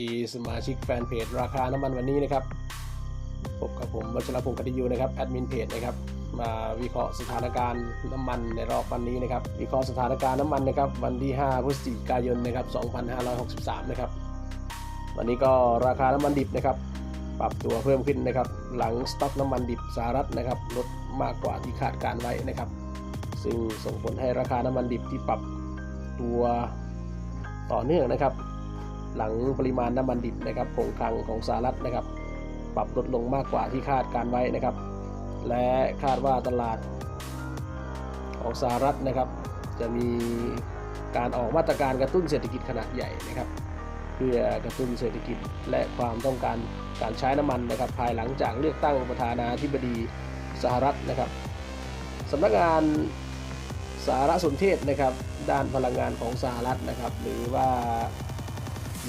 ดีสมาชิกแฟนเพจราคาน้ำมันวันนี้นะครับพบกับผมวัชรพงศ์กติยูนะครับแอดมินเพจนะครับมาวิเคราะห์สถานการณ์น้ำมันในรอบวันนี้นะครับวิเคราะห์สถานการณ์น้ำมันนะครับวันที่ 5 พฤศจิกายนนะครับ 2563 นะครับ วันนี้ก็ราคาน้ำมันดิบนะครับ ปรับตัวเพิ่มขึ้นนะครับ หลังสต็อกน้ำมันดิบสหรัฐนะครับลดมากกว่าที่คาดการไว้นะครับ ซึ่งส่งผลให้ราคาน้ำมันดิบที่ปรับตัวต่อเนื่องนะครับ หลังปริมาณน้ำมันดิบนะครับคงคลังของสหรัฐนะครับ ปรับลดลงมากกว่าที่คาดการไว้นะครับ และคาดว่าตลาดของสหรัฐนะครับ จะมีการออกมาตรการกระตุ้นเศรษฐกิจขนาดใหญ่นะครับ เพื่อกระตุ้นเศรษฐกิจและความต้องการการใช้น้ำมันนะครับ ภายหลังจากเลือกตั้งประธานาธิบดีสหรัฐนะครับสำนักงานสารสนเทศนะครับ ด้านพลังงานของสหรัฐนะครับ หรือว่า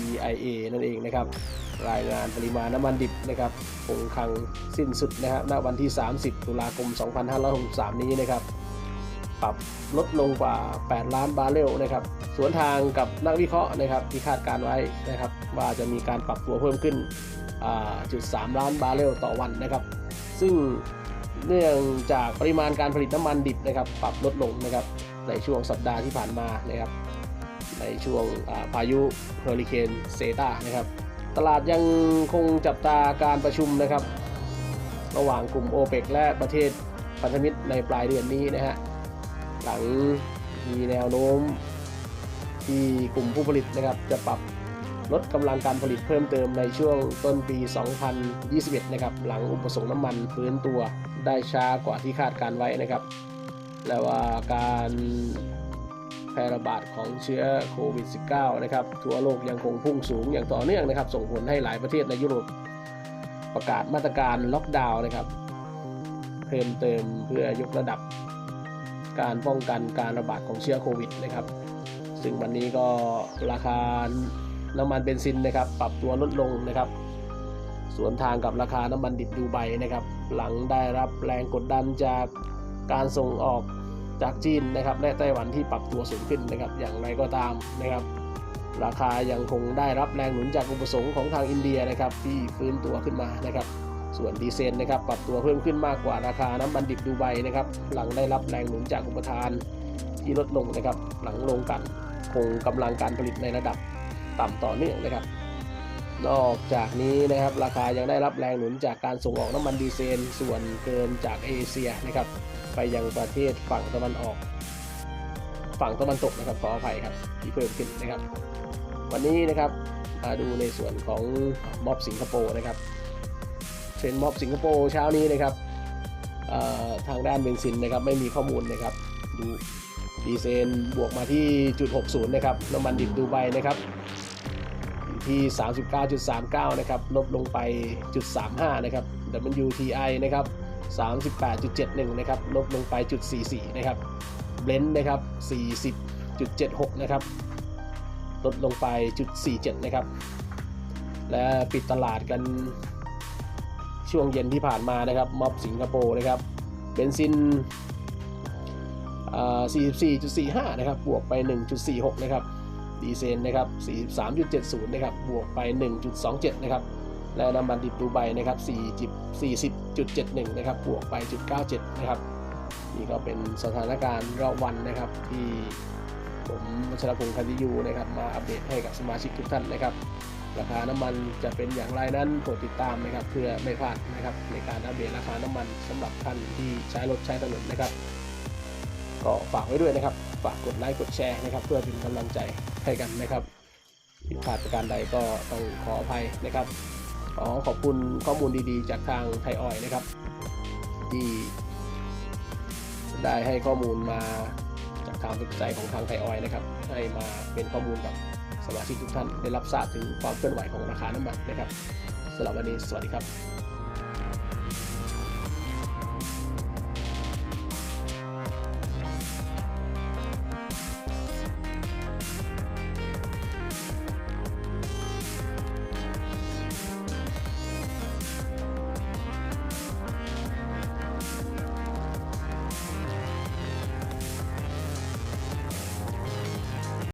EIA นั่นเองนะครับ รายงานปริมาณน้ำมันดิบนะครับคงคลังสิ้นสุดนะครับณวันที่ 30 ตุลาคม 2563 นี้นะครับ ปรับลดลงกว่า 8 ล้านบาร์เรลนะครับ สวนทางกับนักวิเคราะห์นะครับที่คาดการไว้นะครับ ว่าจะมีการปรับตัวเพิ่มขึ้นจุด 3 ล้านบาร์เรลต่อวันนะครับ ซึ่งเนื่องจากปริมาณการผลิตน้ำมันดิบนะครับ ปรับลดลงนะครับในช่วงสัปดาห์ที่ผ่านมานะครับ ในช่วงพายุเฮอริเคนเซตานะครับ ตลาดยังคงจับตาการประชุมนะครับ ระหว่างกลุ่มโอเปกและประเทศพันธมิตรในปลายเดือนนี้นะฮะ หลังมีแนวโน้มที่กลุ่มผู้ผลิตนะครับจะปรับลดกำลังการผลิตเพิ่มเติมในช่วงต้นปี 2021 นะครับ หลังอุปสงค์น้ำมันฟื้นตัวได้ช้ากว่าที่คาดการไว้นะครับ และว่าการ แพร่ระบาดของเชื้อโควิด -19 นะครับ ทั่วโลกยังคงพุ่งสูงอย่างต่อเนื่องนะครับ ส่งผลให้หลายประเทศในยุโรปประกาศมาตรการล็อกดาวน์นะครับ เพิ่มเติมเพื่อยกระดับการป้องกันการระบาดของเชื้อโควิดนะครับ ซึ่งวันนี้ก็ราคาน้ำมันเบนซินนะครับ ปรับตัวลดลงนะครับ สวนทางกับราคาน้ำมันดิบดูไบนะครับ หลังได้รับแรงกดดันจากการส่งออก จากจีนนะครับและไต้หวันที่ปรับตัวสูงขึ้นนะครับอย่างไรก็ตามนะครับ ราคายังคงได้รับแรงหนุนจากอุปสงค์ของทางอินเดียนะครับที่ฟื้นตัวขึ้นมานะครับ ส่วนดีเซลนะครับปรับตัวเพิ่มขึ้นมากกว่าราคาน้ำมันดิบดูไบนะครับหลังได้รับแรงหนุนจากอุปทานที่ลดลงนะครับหลังลงกันคงกำลังการผลิตในระดับต่ำต่อเนื่องนะครับ นอกจากนี้นะครับราคายังได้รับแรงหนุนจากการส่งออกน้ำมันดีเซลส่วนเกินจากเอเชียนะครับ ไปยังประเทศฝั่งตะวันออก ฝั่งตะวันตกนะครับขออภัยครับที่เพิ่มขึ้นนะครับ วันนี้นะครับมาดูในส่วนของม็อบสิงคโปร์นะครับเทรนม็อบสิงคโปร์เช้านี้นะครับทางด้านเบนซินนะครับไม่มีข้อมูลนะครับดูดีเซลบวกมาที่จุด60นะครับน้ำมันดิบดูไบนะครับที่ 39.39 นะครับลบลงไปจุด35 นะครับ WTI นะครับ 38.71 นะครับลบลงไปจุด44 นะครับ เบลนด์นะครับ 40.76 นะครับ ลดลงไปจุด47 นะครับ และปิดตลาดกันช่วงเย็นที่ผ่านมานะครับ ม็อบสิงคโปร์นะครับ เบนซินอ่า44.45 นะครับ บวกไป 1.46 นะครับ ดีเซลนะครับ 43.70 นะครับ บวกไป 1.27 นะครับ และน้ำมันดิบดูไบนะครับ40.71 นะครับ บวกไป 0.97 นะครับ นี่ก็เป็นสถานการณ์รอบวันนะครับ ที่ผมวัชรพงศ์คันติยูนะครับ มาอัปเดตให้กับสมาชิกทุกท่านนะครับ ราคาน้ำมันจะเป็นอย่างไรนั้นโปรดติดตามนะครับ เพื่อไม่พลาดนะครับ ในการอัปเดตราคาน้ำมันสำหรับท่านที่ใช้รถใช้ถนนนะครับ ก็ฝากไว้ด้วยนะครับ ฝากกดไลค์กดแชร์นะครับ เพื่อเป็นกำลังใจให้กันนะครับผิดพลาดประการใดก็ต้องขออภัยนะครับ ขอขอบคุณข้อมูลดีๆ จากทางไทยออยนะครับ ที่ได้ให้ข้อมูลมาจากทางเว็บไซต์ของทางไทยออยนะครับ ให้มาเป็นข้อมูลกับสมาชิกทุกท่านได้รับทราบถึงความเคลื่อนไหวของราคาน้ำมันนะครับสำหรับวันนี้สวัสดีครับ